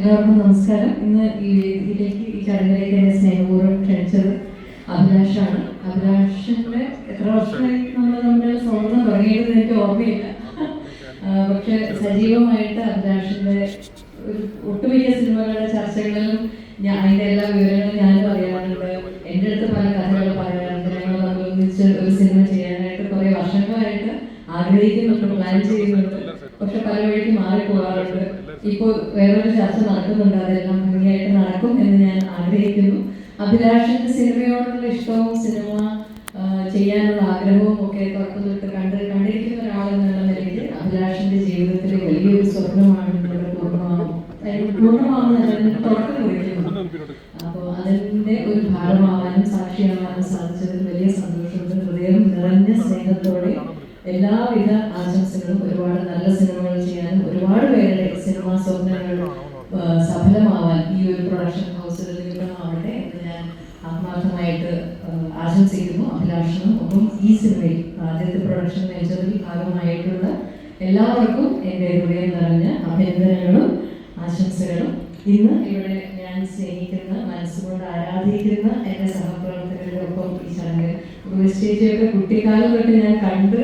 എല്ലാവർക്കും നമസ്കാരം. ഇന്ന് ഇതിലേക്ക് ഈ ചടങ്ങിലേക്ക് എന്നെ സ്നേഹപൂർവം ക്ഷണിച്ചത് അഭിലാഷാണ്. അഭിലാഷിന്റെ എത്ര വർഷമായി നമ്മൾ നമ്മുടെ സ്വന്തം തുടങ്ങിയത് എനിക്ക് ഓർമ്മയില്ല. പക്ഷെ സജീവമായിട്ട് അഭിലാഷിന്റെ ഒരു ഒട്ടുമിക്ക സിനിമകളുടെ ചർച്ചകളിലും ഞാൻ അതിന്റെ എല്ലാ വിവരങ്ങളും ഞാനും അറിയാറുണ്ട് എന്റെ അടുത്ത് പല കഥകൾ പറയാറുണ്ട് ഞങ്ങൾ തമ്മിൽ ഒന്നിച്ച് ഒരു സിനിമ ചെയ്യാനായിട്ട് കുറെ വർഷങ്ങളായിട്ട് ആഗ്രഹിക്കുന്നുണ്ട് പ്ലാൻ ചെയ്യുന്നുണ്ട്. പക്ഷെ പല വഴിക്ക് മാറിപ്പോകാറുണ്ട്. ഇപ്പോൾ വേറൊരു ചർച്ച നടക്കുന്നുണ്ട്. അതെല്ലാം ഭംഗിയായിട്ട് നടക്കും എന്ന് ഞാൻ ആഗ്രഹിക്കുന്നു. അഭിലാഷിന്റെ സിനിമയോടുള്ള ഇഷ്ടവും സിനിമ ചെയ്യാനുള്ള ആഗ്രഹവും ഒക്കെ തുറന്നു കണ്ട് കണ്ടിരിക്കുന്ന ഒരാളെന്നുള്ള നിലയിൽ അഭിലാഷിന്റെ ജീവിതത്തിലെ വലിയൊരു സ്വപ്നമാണ് ഇവിടെ അപ്പോൾ അതിന്റെ ഒരു ഭാഗമാവാനും സാക്ഷിയാവാനും സാധിച്ചതിൽ വലിയ സന്തോഷമുണ്ട്. ഹൃദയം നിറഞ്ഞ സ്നേഹത്തോടെ എല്ലാവിധ ആശംസകളും ഒരുപാട് നല്ല സിനിമകൾ ഈ ഒരു പ്രൊഡക്ഷൻ ഹൗസിൽ ആവട്ടെ എന്ന് ഞാൻ ആത്മാർത്ഥമായിട്ട് ആശംസിക്കുന്നു. അഭിലാഷണം ഒപ്പം ഈ സിനിമയിൽ ആദ്യത്തെ പ്രൊഡക്ഷൻ മേജറിൽ ഭാഗമായിട്ടുള്ള എല്ലാവർക്കും എന്റെ ഹൃദയം നിറഞ്ഞ അഭിനന്ദനങ്ങളും ആശംസകളും. ഇന്ന് ഇവിടെ ഞാൻ സ്നേഹിക്കുന്ന മനസ്സുകൊണ്ട് ആരാധിക്കുന്ന എന്റെ സഹപ്രവർത്തകരുടെ ഒപ്പം ഈ ചടങ്ങിൽ സ്റ്റേജിയൊക്കെ കുട്ടിക്കാലം തൊട്ട് ഞാൻ കണ്ട്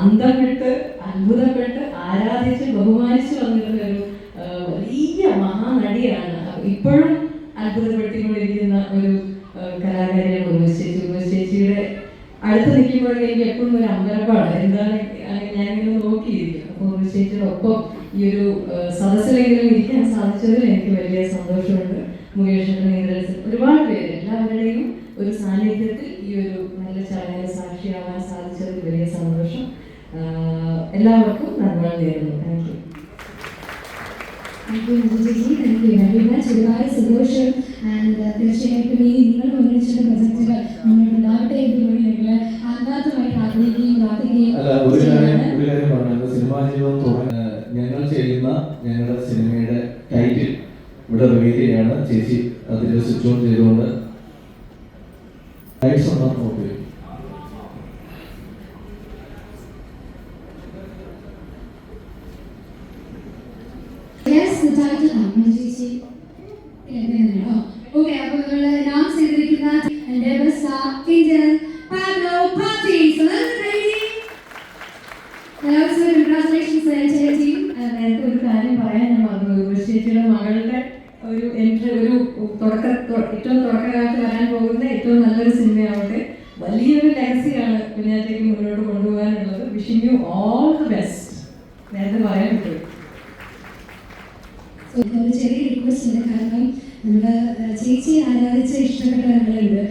അന്തം വിട്ട് അത്ഭുതപ്പെട്ട് ആരാധിച്ച് ബഹുമാനിച്ച് വന്നിരുന്ന ഒരു ഇപ്പോഴും അത്ഭുതപ്പെടുത്തിക്കൊണ്ടിരിക്കുന്ന ഒരു കലാകാരിയാണ് ഉർവശി ചേച്ചിയുടെ അടുത്ത് നിൽക്കുമ്പോഴൊക്കെ എനിക്ക് എപ്പോഴും ഒരു അമ്പരപ്പാണ്. എന്താണ് ഞാനിങ്ങനെ നോക്കിയിരിക്കും അപ്പോൾ ഒപ്പം ഈ ഒരു സദസ്സിലെങ്കിലും ഇരിക്കാൻ സാധിച്ചതിൽ എനിക്ക് വലിയ സന്തോഷമുണ്ട്. മുകേഷിന്റെ നേതൃത്വത്തിൽ ഒരുപാട് പേര് എല്ലാവരുടെയും ഒരു സാന്നിധ്യത്തിൽ ഈ ഒരു നല്ല ചടങ്ങിന് സാക്ഷിയാവാൻ സാധിച്ചതിൽ വലിയ സന്തോഷം. എല്ലാവർക്കും നന്ദി നേരുന്നു. താങ്ക് യു താങ്ക് യു ഒരുപാട് സന്തോഷം ആൻഡ് തീർച്ചയായിട്ടും ഈ നിങ്ങൾ മുന്നണിച്ചിട്ട് പ്രൊജക്റ്റുകൾ മുന്നോട്ടുണ്ടാവട്ടെ എന്ന് ഞങ്ങൾ ആത്മാർത്ഥമായിട്ട് ആഗ്രഹിക്കുകയും പ്രാർത്ഥിക്കുകയും അല്ല ഒരു കാര്യം ചെയ്യുകയാണ്. ഒരു കാര്യം പറഞ്ഞത് സിനിമാ ജീവിതം തുടങ്ങ ഞങ്ങൾ ചെയ്യുന്ന ഞങ്ങളുടെ സിനിമയുടെ ടൈറ്റിൽ ഇവിടെ റിവീൽ ചെയ്യാണ് ചേച്ചി അതിൽ സ്വിച്ച് ഓൺ ചെയ്തുകൊണ്ട് ലൈറ്റ്സ് ഒന്ന് ഓഫ് Yes, the title ഏറ്റവും തുടക്കകാലത്ത് വരാൻ പോകുന്ന ഏറ്റവും നല്ലൊരു സിനിമയാവട്ടെ. വലിയൊരു ലെഗസിയാണ് കുഞ്ഞാറ്റേക്ക് മുന്നോട്ട് കൊണ്ടുപോകാനുള്ളത്. Wishing you all the best നേരത്തെ പറയാൻ പറ്റും ചെറിയ റിക്വസ്റ്റ് ഉണ്ട്. കാരണം നമ്മുടെ ചേച്ചി ആരാധിച്ച ഇഷ്ടപ്പെട്ട ഒരാളുണ്ട്